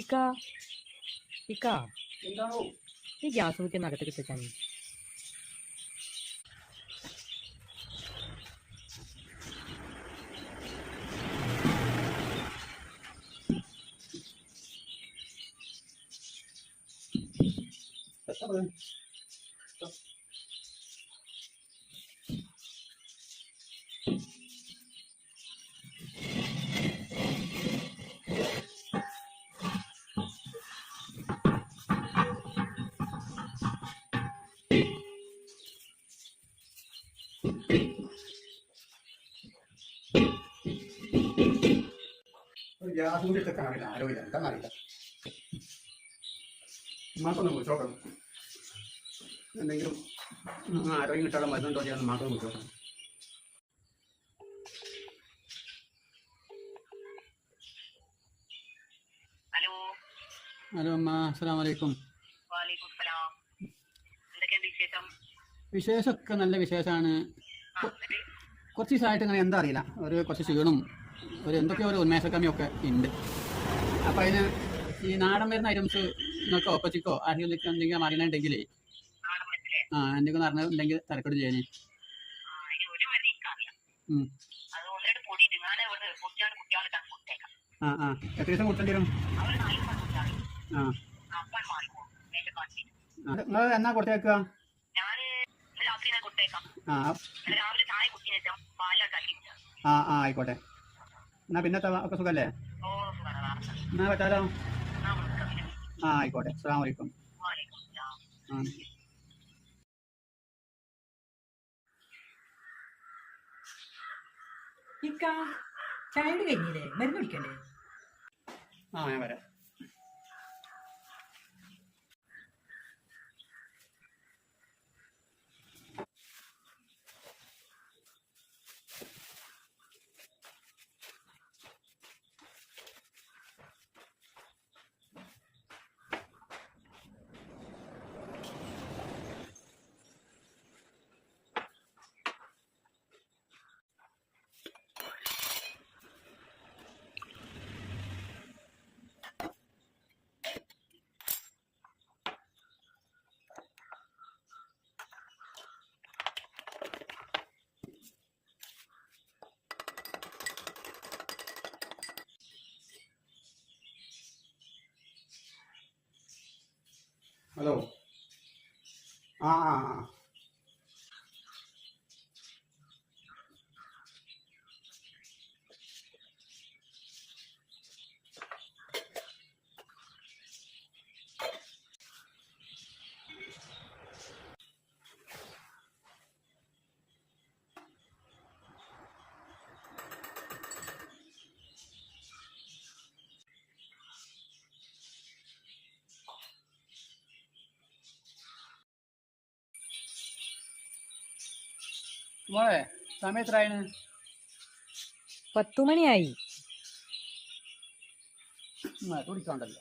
ഇക്ക ഇക്ക എന്താണോ ഈ ഗ്യാസ് കുറ്റി ഒന്ന് അകത്തേക്ക് ഒരു ഗ്യാസ് കൂടി ഇട്ടൊക്കെ അറിയില്ല ആരോഗ്യം എന്താണെന്നറിയില്ല ഉമ്മാക്കൊന്ന് വിളിച്ചോക്കണം എന്തെങ്കിലും ആരോഗ്യം കിട്ടാനുള്ള മരുന്നുണ്ടോ ചെയ്യാൻ ഉമ്മാക്കൊന്ന് വിളിച്ചോക്കണം ഹലോ. അമ്മ അസ്സാം വാലേക്കും വിശേഷമൊക്കെ നല്ല വിശേഷമാണ്. കുറച്ച് ദിവസമായിട്ട് ഇങ്ങനെ എന്താ അറിയില്ല. ഒരു കുറച്ച് ക്ഷീണും ഒരു എന്തൊക്കെയോ ഒരു ഉന്മേഷക്കമ്മിയൊക്കെ ഉണ്ട്. അപ്പം അതിന് ഈ നാടൻ വരുന്ന ഐറ്റംസ് നിങ്ങൾക്ക് ഒപ്പച്ചിക്കോ ആരെങ്കിലും എന്തെങ്കിലും അറിയണമുണ്ടെങ്കിൽ ആ എന്തെങ്കിലും അറിഞ്ഞിട്ടുണ്ടെങ്കിൽ തിരക്കോട് ചെയ്യാനേ ആ ആ എത്ര ദിവസം കൊടുക്കേണ്ടി വരും? ആ. നിങ്ങൾ എന്നാ കൊടുത്തേക്കുക ഞാൻ ഇന്ന് രാത്രി ഞാൻ കൊടുത്തേക്കാം ആ. ആ ആ ആയിക്കോട്ടെ. എന്നാ പിന്നെ ഒക്കെ സുഖല്ലേ? ഓ സുഖമാണ് വാർത്ത എന്നാ പറ്റാലോ ആ ആയിക്കോട്ടെ. അസ്സാം വലൈക്കും ആ. ഇക്ക ചായ കഴിഞ്ഞില്ലേ? മരുന്ന് കുടിക്കണ്ടേ? ആ ഞാൻ വരാം. ഹലോ ആ ആ ആ മോളെ സമയം എത്രയാണ് പത്തു മണിയായി കുടിക്കാണ്ടല്ലോ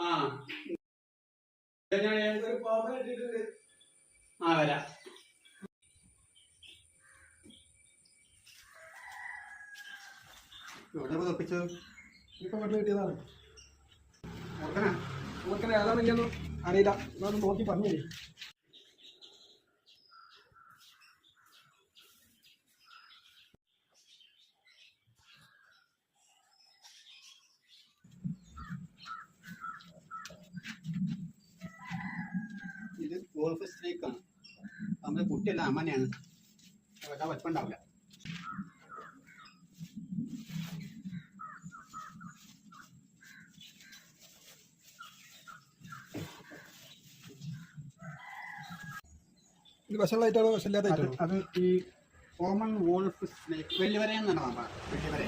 ആ. ആ വരാം. എവിടെ തപ്പിച്ചത് ഇപ്പൊ വീട്ടിൽ കിട്ടിയതാണ്. ഓർക്കണ നമുക്കങ്ങനെ ഏതാണെങ്കിലും അറിയില്ല. എന്നാലും നോക്കി പറഞ്ഞു ഗോൾഫ് ആണ് നമ്മുടെ കുട്ടിയെല്ലാം അമ്മനെയാണ്. വെക്കാൻ വലുപ്പുണ്ടാവില്ല വശമുള്ളതായിട്ടാണോ വശമില്ലാതായിട്ടാണോ അത് ഈ കോമൺ വോൾഫ് സ്നേക്ക് വെല്ലുവരെ എന്നാണ് നമ്മൾ വെല്ലുവരെ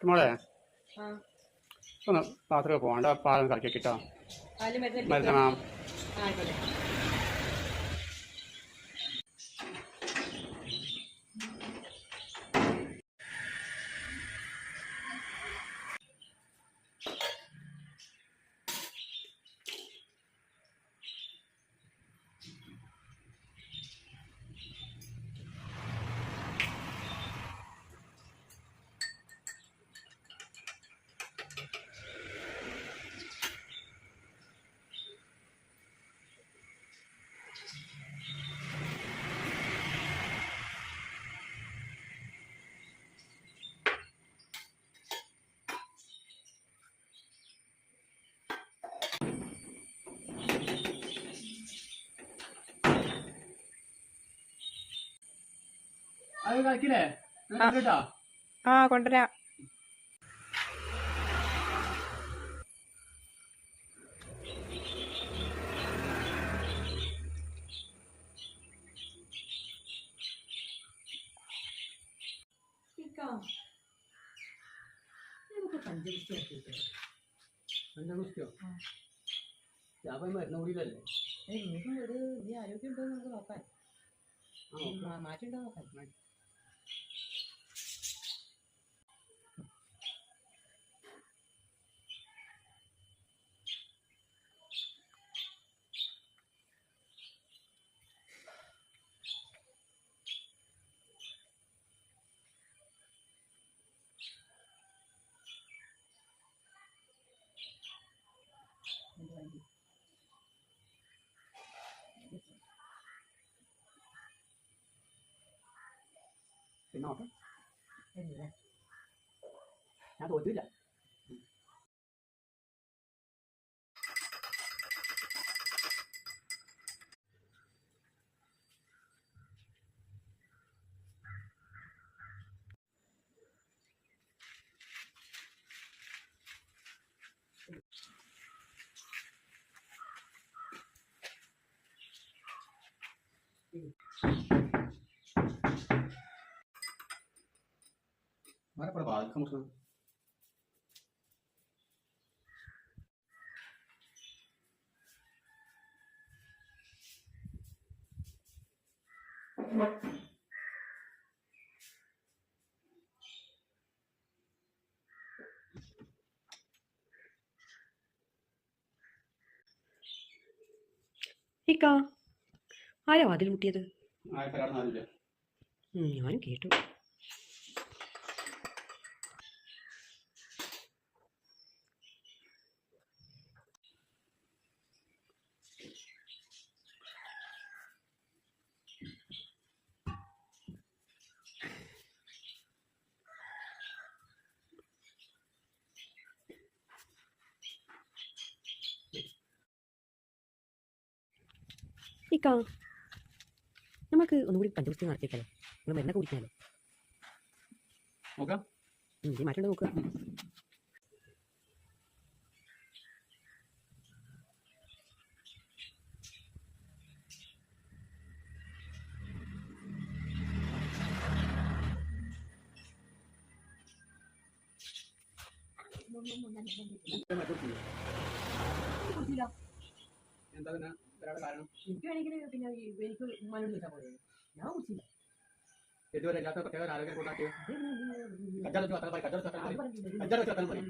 മോളെ? ഒന്ന് ബാത്റൂമിൽ പോകണ്ട പാലം കറക്കി കിട്ടോ പാൽ മരുന്ന് ആ. കൊണ്ടുവരാം. കുസ്തിയോ ഞാൻ മരുന്ന് ഒരു നീ ആരോഗ്യം ഉണ്ടോ നമുക്ക് നോക്കാൻ ആ നോക്കാം. thì no hết em nhìn đây. Nhà tôi tuyết ạ Thank you. kan gaan. ആരാ വാതിൽ മുട്ടിയത്? ഞാൻ കേട്ടു. ഇക്ക നമുക്ക് ഒന്നുകൂടി പഞ്ചവസ്തു നടത്തിയേക്കാലോ. നിങ്ങൾ മരുന്നൊക്കെ കുടിക്കാമല്ലോ നോക്കാം. ഉം, ഈ മാറ്റം നോക്കുക. എന്താ പിന്നെ ഒരാളുടെ കാരണം എനിക്ക് വേണമെങ്കിൽ പിന്നെ ഈ എനിക്ക് ഉമ്മാനോട് ചോദിച്ചാൽ പോലെ ഞാൻ കുടിച്ചില്ല ഇതുവരെ ഇല്ലാത്ത പ്രത്യേക ഒരു ആരോഗ്യം കൊണ്ടാക്കിയോ അത് പിന്നെ കജ്ജാട് വെച്ച് വർത്താനം പറയും, കജ്ജാട് വെച്ച് വർത്താനം അത് പറയും. പറഞ്ഞിട്ടുണ്ട്. കജ്ജാട് വെച്ച് വർത്താനം പറയും.